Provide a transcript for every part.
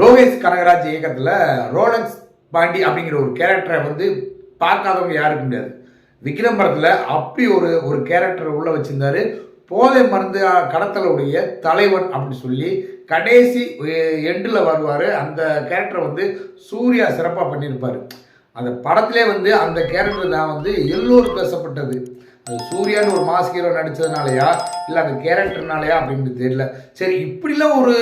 லோகேஷ் கனகராஜ் இயக்கத்தில் ரோலக்ஸ் பாண்டி அப்படிங்கிற ஒரு கேரக்டரை வந்து பார்க்காதவங்க யாருக்கும் முடியாது விக்ரம் படத்தில் அப்படி ஒரு ஒரு கேரக்டர் உள்ள வச்சிருந்தாரு. போதை மருந்து கடத்தலுடைய தலைவன் அப்படின்னு சொல்லி கடைசி எண்டில் வருவார். அந்த கேரக்டரை வந்து சூர்யா சிறப்பாக பண்ணியிருப்பார். அந்த படத்திலே வந்து அந்த கேரக்டர் தான் வந்து எல்லோரும் பேசப்பட்டது. அது சூர்யான்னு ஒரு மாஸ் ஹீரோ நடித்ததுனாலயா இல்லை அந்த கேரக்டர்னாலயா அப்படின்னு தெரியல. சரி இப்படிலாம் ஒரு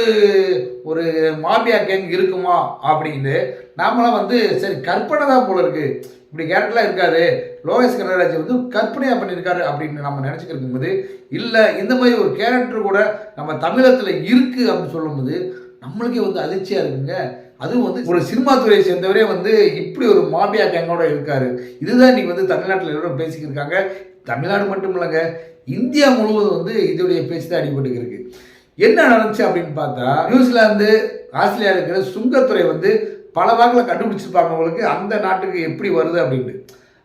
ஒரு மாபியா கேங் இருக்குமா அப்படின்னு நாமளாம் வந்து சரி கற்பனை தான் போல இருக்கு. இப்படி கேரக்டர்லாம் இருக்காது. லோகேஷ் கனகராஜ் வந்து கற்பனையாக பண்ணியிருக்காரு அப்படின்னு நம்ம நினச்சிக்கிட்டு இருக்கும்போது இல்லை இந்த மாதிரி ஒரு கேரக்டர் கூட நம்ம தமிழகத்தில் இருக்குது அப்படின்னு சொல்லும்போது நம்மளுக்கே வந்து அதிர்ச்சியாக இருக்குங்க. அதுவும் வந்து ஒரு சினிமா துறையை சேர்ந்தவரே வந்து இப்படி ஒரு மாபியா கேங்கோட இருக்காரு. இதுதான் இன்னைக்கு வந்து தமிழ்நாட்டில் எல்லாரும் பேசிக்கிருக்காங்க தமிழ்நாடு மட்டும் இல்லைங்க இந்தியா முழுவதும் வந்து இதோடைய பேச்சு தான் அடிபட்டு இருக்கு. என்ன நடந்துச்சு அப்படின்னு பார்த்தா நியூசிலாந்து ஆஸ்திரேலியா இருக்கிற சுங்கத்துறை வந்து பல வாக்கில் கண்டுபிடிச்சிருப்பாங்க அவங்களுக்கு அந்த நாட்டுக்கு எப்படி வருது அப்படின்ட்டு.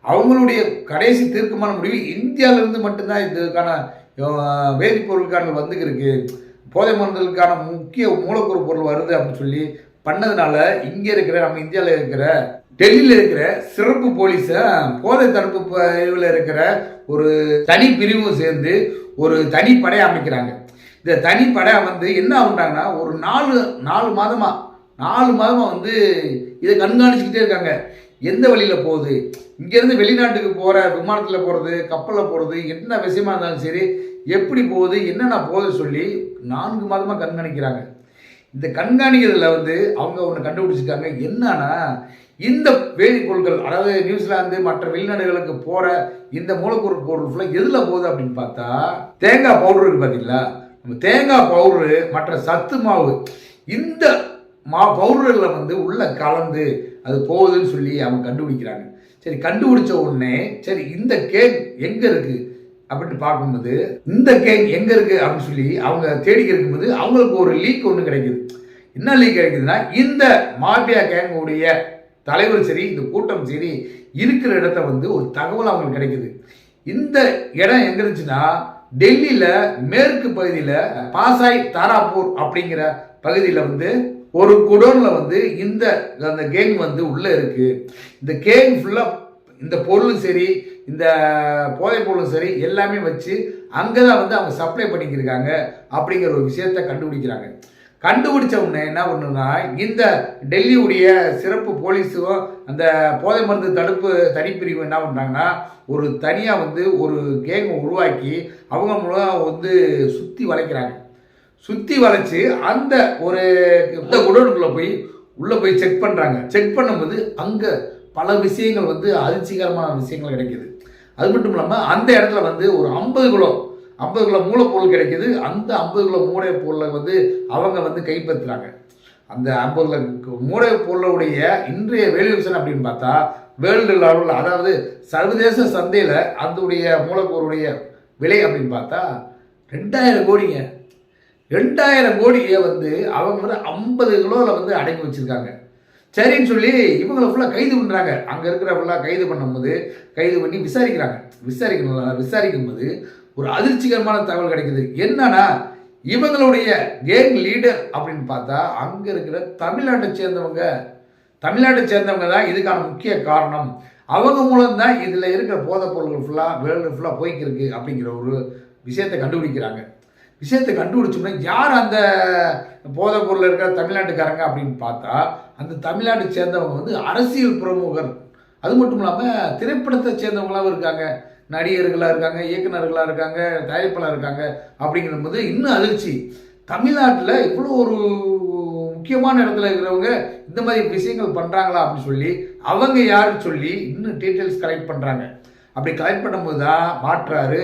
அவங்களுடைய கடைசி தீர்க்கமான முடிவு இந்தியாவிலிருந்து மட்டும்தான் இதுக்கான வேதிப்பொருளுக்கான வந்துக்கிருக்கு வந்துருக்கு போதை மருந்துகளுக்கான முக்கிய மூலக்கூறு பொருள் வருது அப்படின்னு சொல்லி பண்ணதுனால இங்கே இருக்கிற நம்ம இந்தியாவில் இருக்கிற டெல்லியில் இருக்கிற சிறப்பு போலீஸை போதை தடுப்பு பிரிவில் இருக்கிற ஒரு தனி பிரிவும் சேர்ந்து ஒரு தனி அமைக்கிறாங்க. இந்த தனி படை வந்து என்ன ஆகுறாங்கன்னா ஒரு நாலு நாலு மாதமாக நாலு மாதமாக வந்து இதை கண்காணிச்சுக்கிட்டே இருக்காங்க. எந்த வழியில் போகுது? இங்கேருந்து வெளிநாட்டுக்கு போகிற விமானத்தில் போகிறது கப்பலில் போகிறது என்ன விஷயமா இருந்தாலும் சரி எப்படி போகுது என்னென்ன போகுது சொல்லி நான்கு மாதமாக கண்காணிக்கிறாங்க. இந்த கண்காணிக்கிறதுல வந்து அவங்க ஒன்று கண்டுபிடிச்சிருக்காங்க. என்னன்னா இந்த வேதிப்பொருட்கள் அதாவது நியூசிலாந்து மற்ற வெளிநாடுகளுக்கு போகிற இந்த மூலக்கூறு பொருள் ஃபுல்லாக எதில் போகுது அப்படின்னு பார்த்தா தேங்காய் பவுடர் இருக்கு பார்த்தீங்களா நம்ம தேங்காய் பவுடரு மற்ற சத்து மாவு இந்த மா பவுடரில் வந்து உள்ள கலந்து அது போகுதுன்னு சொல்லி அவங்க கண்டுபிடிக்கிறாங்க. சரி கண்டுபிடிச்ச உடனே சரி இந்த கேக் எங்கே இருக்கு? அப்படின்னு பார்க்கும்போது இந்த கேக் எங்கே இருக்கு? அப்படின்னு சொல்லி அவங்க தேடி இருக்கும்போது அவங்களுக்கு ஒரு லீக் ஒன்று கிடைக்குது. என்ன லீக் கிடைக்குதுன்னா இந்த மாபியா கேங்குடைய தலைவர் சரி இந்த கூட்டம் சரி இருக்கிற இடத்த வந்து ஒரு தகவல் அவங்களுக்கு கிடைக்குது. இந்த இடம் எங்க இருந்துச்சுன்னா டெல்லியில மேற்கு பகுதியில் பாசாய் தாராப்பூர் அப்படிங்கிற பகுதியில் வந்து ஒரு குடோன்ல வந்து இந்த அந்த கேங் வந்து உள்ள இருக்கு. இந்த கேங் ஃபுல்லா இந்த பொருளும் சரி இந்த போதைப் பொருளும் சரி எல்லாமே வச்சு அங்கே தான் வந்து அவங்க சப்ளை பண்ணிக்கிருக்காங்க அப்படிங்கிற ஒரு விஷயத்த கண்டுபிடிக்கிறாங்க. கண்டுபிடிச்ச உடனே என்ன பண்ணுன்னா இந்த டெல்லியுடைய சிறப்பு போலீஸும் அந்த போதை மருந்து தடுப்பு தனிப்பிரிவு என்ன பண்ணுறாங்கன்னா ஒரு தனியாக வந்து ஒரு கேங்கை உருவாக்கி அவங்க மூலம் வந்து சுற்றி வளைக்கிறாங்க. சுற்றி வளைச்சு அந்த ஒரு இந்த குடோனுக்குள்ளே போய் உள்ளே போய் செக் பண்ணுறாங்க செக் பண்ணும்போது அங்கே பல விஷயங்கள் வந்து அதிர்ச்சிகரமான விஷயங்கள் கிடைக்கிது. அது மட்டும் இல்லாமல் அந்த இடத்துல வந்து ஒரு ஐம்பது கிலோ ஐம்பது கிலோ மூலப்பொருள் கிடைக்கிது. அந்த ஐம்பது கிலோ மூளை பொருளை வந்து அவங்க வந்து கைப்பற்றுறாங்க. அந்த ஐம்பது கிலோ மூளை பொருளுடைய இன்றைய வேல்யூஷன் அப்படின்னு பார்த்தா வேர்ல்டு லெவலில் அதாவது சர்வதேச சந்தையில் அதனுடைய மூலப்பொருளுடைய விலை அப்படின்னு பார்த்தா ரெண்டாயிரம் கோடிங்க. ரெண்டாயிரம் கோடியை வந்து அவங்க வந்து ஐம்பது கிலோவில் வந்து அடக்கி வச்சுருக்காங்க. சரின்னு சொல்லி இவங்களை ஃபுல்லாக கைது பண்ணுறாங்க அங்கே இருக்கிற ஃபுல்லாக கைது பண்ணும்போது கைது பண்ணி விசாரிக்கிறாங்க. விசாரிக்கணும் விசாரிக்கும் போது ஒரு அதிர்ச்சிகரமான தகவல் கிடைக்குது. என்னன்னா இவங்களுடைய கேங் லீடர் அப்படின்னு பார்த்தா அங்கே இருக்கிற தமிழ்நாட்டை சேர்ந்தவங்க. தமிழ்நாட்டை சேர்ந்தவங்க தான் இதுக்கான முக்கிய காரணம். அவங்க மூலம் தான் இதில் இருக்கிற போதைப் பொருள்கள் ஃபுல்லாக வேர்ல்டு ஃபுல்லாக போய்க்கிருக்கு அப்படிங்கிற ஒரு விஷயத்தை கண்டுபிடிக்கிறாங்க. விஷயத்தை கண்டுபிடிச்சோம்னா யார் அந்த போதைப் பொருள் இருக்கிற தமிழ்நாட்டுக்காரங்க அப்படின்னு பார்த்தா அந்த தமிழ்நாட்டை சேர்ந்தவங்க வந்து அரசியல் பிரமுகர். அது மட்டும் இல்லாமல் திரைப்படத்தை சேர்ந்தவங்களாவும் இருக்காங்க. நடிகர்களாக இருக்காங்க இயக்குனர்களாக இருக்காங்க தயாரிப்பாளர் இருக்காங்க அப்படிங்கிற போது இன்னும் அதிர்ச்சி. தமிழ்நாட்டில் இவ்வளோ ஒரு முக்கியமான இடத்துல இருக்கிறவங்க இந்த மாதிரி விஷயங்கள் பண்ணுறாங்களா அப்படின்னு சொல்லி அவங்க யாருன்னு சொல்லி இன்னும் டீட்டெயில்ஸ் கலெக்ட் பண்ணுறாங்க அப்படி கலெக்ட் பண்ணும்போது தான் மாற்றாரு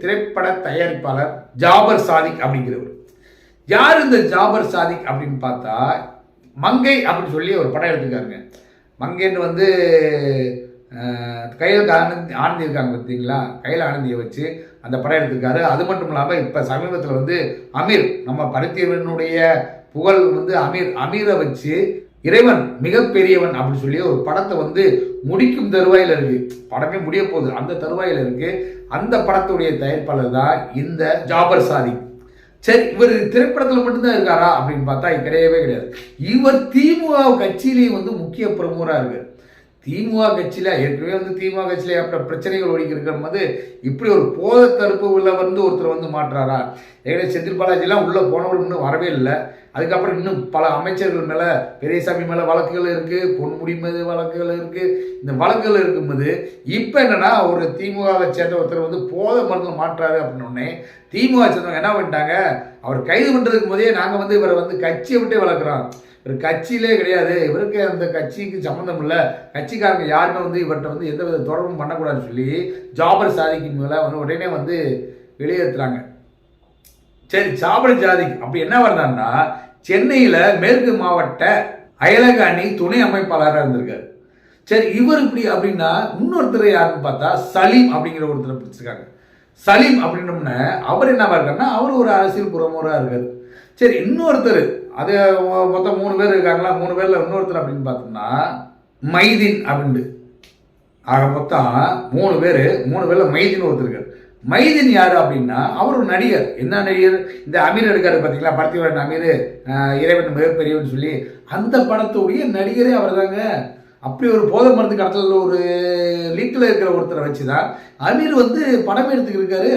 திரைப்பட தயாரிப்பாளர் ஜாபர் சாதிக் அப்படிங்கிறவர். யார் இந்த ஜாபர் சாதிக் அப்படின்னு பார்த்தா மங்கை அப்படின்னு சொல்லி ஒரு படம் எடுத்துக்காருங்க மங்கைன்னு வந்து கையில் ஆனந்தி ஆனந்தி இருக்காங்க பார்த்தீங்களா? கையில் ஆனந்தியை வச்சு அந்த படம் எடுத்திருக்காரு. அது மட்டும் இல்லாமல் இப்போ சமீபத்தில் வந்து அமீர் நம்ம பருத்தியவனுடைய புகழ் வந்து அமீர் அமீரை வச்சு இறைவன் மிகப்பெரியவன் அப்படின்னு சொல்லி ஒரு படத்தை வந்து முடிக்கும் தருவாயில் இருக்கு. படமே முடிய போகுது. அந்த தருவாயில் இருக்கு. அந்த படத்துடைய தயாரிப்பாளர் தான் இந்த ஜாபர் சாரி சரி இவர் திரைப்படத்தில் மட்டும்தான் இருக்காரா அப்படின்னு பார்த்தா கிடையவே கிடையாது. இவர் திமுக கட்சியிலேயே வந்து முக்கிய பிரமுகராக இருக்கார். திமுக கட்சியில் ஏற்கனவே வந்து திமுக கட்சியில் ஏற்பட்ட பிரச்சனைகள் ஓடிக்கி இருக்கிற போது இப்படி ஒரு போத தடுப்பு உள்ள வந்து ஒருத்தர் வந்து மாட்டுறாரா? ஏற்கனவே செந்தில் பாலாஜிலாம் உள்ளே போனவர் இன்னும் வரவே இல்லை. அதுக்கப்புறம் இன்னும் பல அமைச்சர்கள் மேலே பெரியசாமி மேலே வழக்குகள் இருக்குது பொன்முடி மீது வழக்குகள் இருக்குது இந்த வழக்குகள் இருக்கும்போது இப்போ என்னென்னா ஒரு திமுகவை சேர்ந்த ஒருத்தர் வந்து போத மருந்து மாற்றாரு அப்படின்னோடனே திமுக சேர்ந்தவங்க என்ன பண்ணிட்டாங்க? அவர் கைது பண்ணுறதுக்கு போதே நாங்கள் வந்து இவரை வந்து கட்சியை விட்டே வளர்க்குறோம். இவர் கட்சியிலே கிடையாது. இவருக்கு அந்த கட்சிக்கு சம்மந்தம் இல்லை. கட்சிக்காரங்க யாருமே வந்து இவர்கிட்ட வந்து எந்த வித தொடர்பும் பண்ணக்கூடாதுன்னு சொல்லி ஜாபர் சாதிக்கு மேலே வந்து உடனே வந்து வெளியேற்றுறாங்க. சரி சாப்பிட ஜாதி. அப்படி என்ன வர்றாருன்னா சென்னையில் மேற்கு மாவட்ட அயலக அணி துணை அமைப்பாளராக இருந்திருக்காரு. சரி இவர் இப்படி அப்படின்னா இன்னொருத்தர் யாருன்னு பார்த்தா சலீம் அப்படிங்கிற ஒருத்தரை பிடிச்சிருக்காங்க. சலீம் அப்படின்னோம்னா அவர் என்னவா இருக்காருன்னா அவர் ஒரு அரசியல் புறமுறையாக இருக்காரு. சரி இன்னொருத்தர் அது மொத்தம் மூணு பேர் இருக்காங்களா மூணு பேரில் இன்னொருத்தர் அப்படின்னு பார்த்தோம்னா மைதீன் அப்படின்ட்டு ஆக மொத்தம் மூணு பேர் மூணு பேரில் மைதீன் ஒருத்தர் இருக்கார். மைதீன் யார் அப்படின்னா அவர் ஒரு நடிகர். என்ன நடிகர்? இந்த அமீர் எடுக்காரு பார்த்தீங்களா பருத்திவரன் அமீர் இறைவன் மிகப்பெரியவன் சொல்லி. அந்த படத்துடைய நடிகரே அவர் தாங்க அப்படி ஒரு போதை மருந்து கடத்தல ஒரு லீக்கில் இருக்கிற ஒருத்தரை வச்சு தான் அமீர் வந்து படம் எடுத்துக்கிருக்காரு.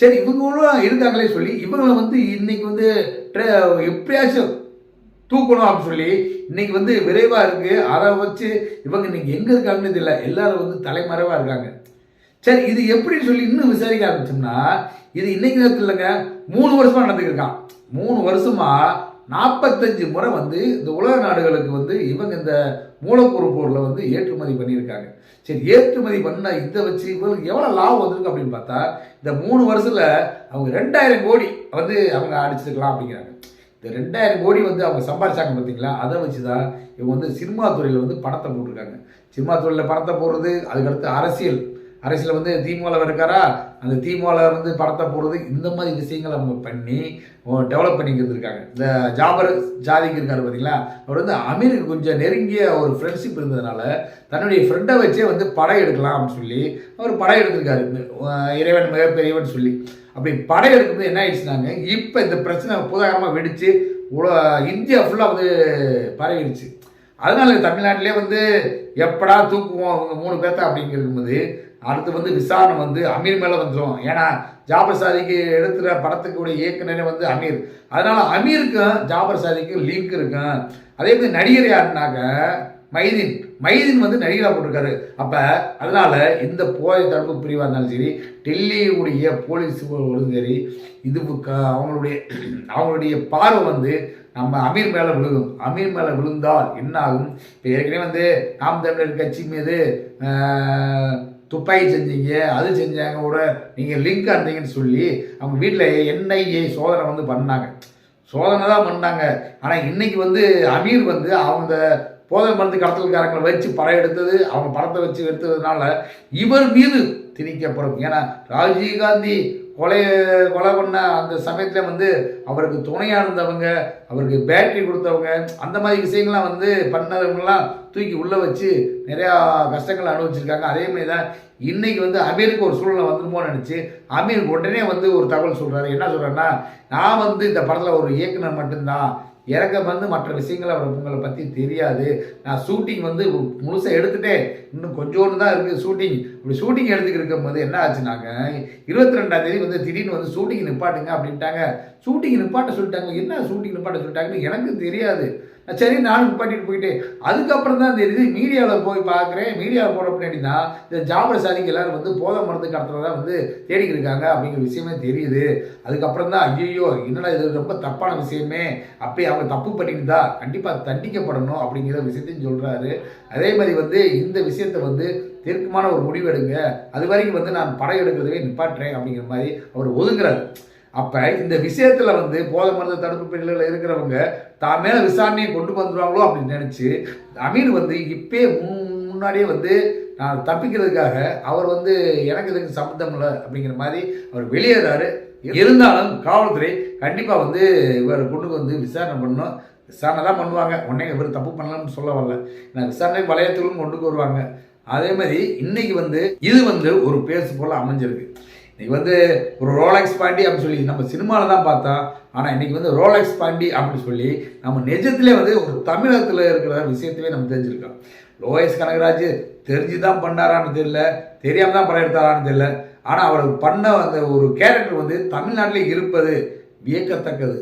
சரி இவங்களும் இருக்காங்களே சொல்லி இவங்களை வந்து இன்னைக்கு வந்து எப்படியாச்சும் தூக்கணும் அப்படின்னு சொல்லி இன்னைக்கு வந்து விரைவாக இருக்குது அதை வச்சு இவங்க இன்னைக்கு எங்கே இருக்காங்கன்னு தெரியல. எல்லாரும் வந்து தலைமறைவாக இருக்காங்க. சரி இது எப்படின்னு சொல்லி இன்னும் விசாரிக்க ஆரம்பிச்சோம்னா இது இன்னைக்கு நேரத்தில் இல்லைங்க மூணு வருஷமா நடந்துக்கிருக்கான் மூணு வருஷமா நாற்பத்தஞ்சு முறை வந்து இந்த உலக நாடுகளுக்கு வந்து இவங்க இந்த மூலப்பொரு பொருளை வந்து ஏற்றுமதி பண்ணியிருக்காங்க. சரி ஏற்றுமதி பண்ண இதை வச்சு இவங்களுக்கு எவ்வளோ லாபம் வந்திருக்கு அப்படின்னு பார்த்தா இந்த மூணு வருஷத்தில் அவங்க ரெண்டாயிரம் கோடி வந்து அவங்க அடிச்சிருக்கலாம் அப்படிங்கிறாங்க. இந்த ரெண்டாயிரம் கோடி வந்து அவங்க சம்பாதிச்சாங்க பார்த்தீங்களா? அதை வச்சு தான் இவங்க வந்து சினிமா துறையில் வந்து பணத்தை போட்டிருக்காங்க. சினிமா துறையில் பணத்தை போடுறது அதுக்கடுத்து அரசியல். அரசியல் வந்து திமுகவில் இருக்காரா? அந்த திமுகவில் வந்து படத்தை போடுறது இந்த மாதிரி விஷயங்களை அவங்க பண்ணி டெவலப் பண்ணிக்கிட்டு இருக்காங்க. இந்த ஜாபர் ஜாதிக்கு இருக்காரு பார்த்தீங்களா அவர் வந்து அமீருக்கு கொஞ்சம் நெருங்கிய ஒரு ஃப்ரெண்ட்ஷிப் இருந்ததுனால தன்னுடைய ஃப்ரெண்டை வச்சே வந்து படம் எடுக்கலாம் அப்படின்னு சொல்லி அவர் படம் எடுத்திருக்காரு. இறைவன் மிகப்பெரியவன் சொல்லி. அப்படி படம் எடுக்கும்போது என்ன ஆயிடுச்சுனாங்க இப்போ இந்த பிரச்சனை புதாகரமாக வெடித்து உலக இந்தியா ஃபுல்லாக வந்து பரவிடுச்சு அதனால தமிழ்நாட்டிலே வந்து எப்படா தூக்குவோம் அவங்க மூணு பேர்த்த அப்படிங்கிறது அடுத்து வந்து விசாரணை வந்து அமீர் மேலே வந்துடும் ஏன்னா ஜாபர் சாரிக்கு எடுத்துகிற படத்துக்குடைய இயக்குனரே வந்து அமீர் அதனால் அமீருக்கும் ஜாபர் சாரிக்கும் லிங்க் இருக்கும் அதே மாதிரி நடிகர் யாருன்னாக்க மைதீன் மைதீன் வந்து நடிகராக போட்டிருக்காரு அப்போ அதனால் இந்த போதை தடுப்பு பிரிவாக இருந்தாலும் சரி டெல்லியுடைய போலீஸ் சரி இது அவங்களுடைய அவங்களுடைய பார்வை வந்து நம்ம அமீர் மேலே விழுகும். அமீர் மேலே விழுந்தால் என்ன ஆகும் இப்போ ஏற்கனவே வந்து நாம் தமிழர் கட்சி மீது துப்பாக்கி செஞ்சீங்க அது செஞ்சாங்க கூட நீங்கள் லிங்க் அந்தீங்கன்னு சொல்லி அவங்க வீட்டில் என்ஐஏ சோதனை வந்து பண்ணாங்க. சோதனை தான் பண்ணாங்க. ஆனால் இன்னைக்கு வந்து அமீர் வந்து அவங்க போதை மருந்து கடத்தல்காரங்களை வச்சு படம் எடுத்தது அவங்க படத்தை வச்சு எடுத்ததுனால இவர் மீது திணிக்கப்படும். ஏன்னா ராஜீவ்காந்தி கொலை கொலை பண்ண அந்த சமயத்தில் வந்து அவருக்கு துணையாக இருந்தவங்க அவருக்கு பேட்டரி கொடுத்தவங்க அந்த மாதிரி விஷயங்கள்லாம் வந்து பண்ணவங்கலாம் தூக்கி உள்ளே வச்சு நிறையா கஷ்டங்கள் அனுபவிச்சிருக்காங்க. அதே மாதிரி தான் இன்றைக்கி வந்து அமீருக்கு ஒரு சூழ்நிலை வந்துருமோன்னு நினச்சி அமீர் உடனே வந்து ஒரு தகவல் சொல்கிறாரு என்ன சொல்கிறேன்னா நான் வந்து இந்த படத்தில் ஒரு இயக்குனர் மட்டும்தான் எனக்கு வந்து மற்ற விஷயங்கள் அவர் உங்களை பற்றி தெரியாது. நான் ஷூட்டிங் வந்து முழுசாக எடுத்துட்டேன். இன்னும் கொஞ்சோண்டு தான் இருக்குது ஷூட்டிங் இப்படி ஷூட்டிங் எடுத்துக்கிட்டு இருக்கும்போது என்ன ஆச்சுனாங்க இருபத்தி ரெண்டாம் தேதி வந்து திடீர்னு வந்து ஷூட்டிங் நிப்பாட்டுங்க அப்படின்ட்டாங்க. ஷூட்டிங் நிப்பாட்ட சொல்லிட்டாங்க. என்ன ஷூட்டிங் நிப்பாட்ட சொல்லிட்டாங்கன்னு எனக்கு தெரியாது. சரி நானும் நிப்பாட்டிட்டு போயிட்டேன் அதுக்கப்புறம் தான் தெரியுது மீடியாவில் போய் பார்க்குறேன் மீடியாவில் போட பின்னாடி தான் இந்த ஜாபர் சாதிக்கு எல்லாரும் வந்து போதை மருந்து கடத்துறதா வந்து தேடிக்கிட்டு இருக்காங்க அப்படிங்கிற விஷயமே தெரியுது. அதுக்கப்புறம் தான் ஐயோ என்னடா இது ரொம்ப தப்பான விஷயமே. அப்படி அவங்க தப்பு பண்ணியிருந்தா கண்டிப்பாக தண்டிக்கப்படணும் அப்படிங்கிற விஷயத்தையும் சொல்கிறாரு அதே மாதிரி வந்து இந்த விஷயத்தை வந்து தீர்க்கமான ஒரு முடிவு எடுங்க அது வரைக்கும் வந்து நான் படம் எடுக்கிறதவே நிப்பாட்டுறேன் அப்படிங்கிற மாதிரி அவர் ஒதுங்குறாரு. அப்போ இந்த விஷயத்தில் வந்து போதை மருந்து தடுப்பு பிரிவில் இருக்கிறவங்க தான் மேலே விசாரணையை கொண்டு வந்துடுவாங்களோ அப்படின்னு நினச்சி அமீர் வந்து இப்பே முன்னாடியே வந்து நான் தப்பிக்கிறதுக்காக அவர் வந்து எனக்கு இதுக்கு சம்மந்தம் இல்லை அப்படிங்கிற மாதிரி அவர் வெளியேறாரு. இருந்தாலும் காவல்துறை கண்டிப்பாக வந்து இவர் கொண்டு வந்து விசாரணை பண்ணணும். விசாரணை தான் பண்ணுவாங்க. உடனே இவர் தப்பு பண்ணலாம்னு சொல்ல வரல. நான் விசாரணை வளையத்துகளும் கொண்டு வருவாங்க. அதே மாதிரி இன்னைக்கு வந்து இது வந்து ஒரு பேசு போல் அமைஞ்சிருக்கு. இன்றைக்கி வந்து ஒரு ரோலக்ஸ் பாண்டி அப்படின்னு சொல்லி நம்ம சினிமாவில் தான் பார்த்தோம் ஆனால் இன்னைக்கு வந்து ரோலெக்ஸ் பாண்டி அப்படின்னு சொல்லி நம்ம நிஜத்திலே வந்து ஒரு தமிழகத்தில் இருக்கிற விஷயத்தவே நம்ம தெரிஞ்சிருக்கோம். லோயஸ் கனகராஜ் தெரிஞ்சு தான் பண்ணாரான்னு தெரியல தெரியாமல் தான் படம் எடுத்தாரான்னு தெரியல. ஆனால் அவர் பண்ண அந்த ஒரு கேரக்டர் வந்து தமிழ்நாட்டிலே இருப்பது வியக்கத்தக்கது.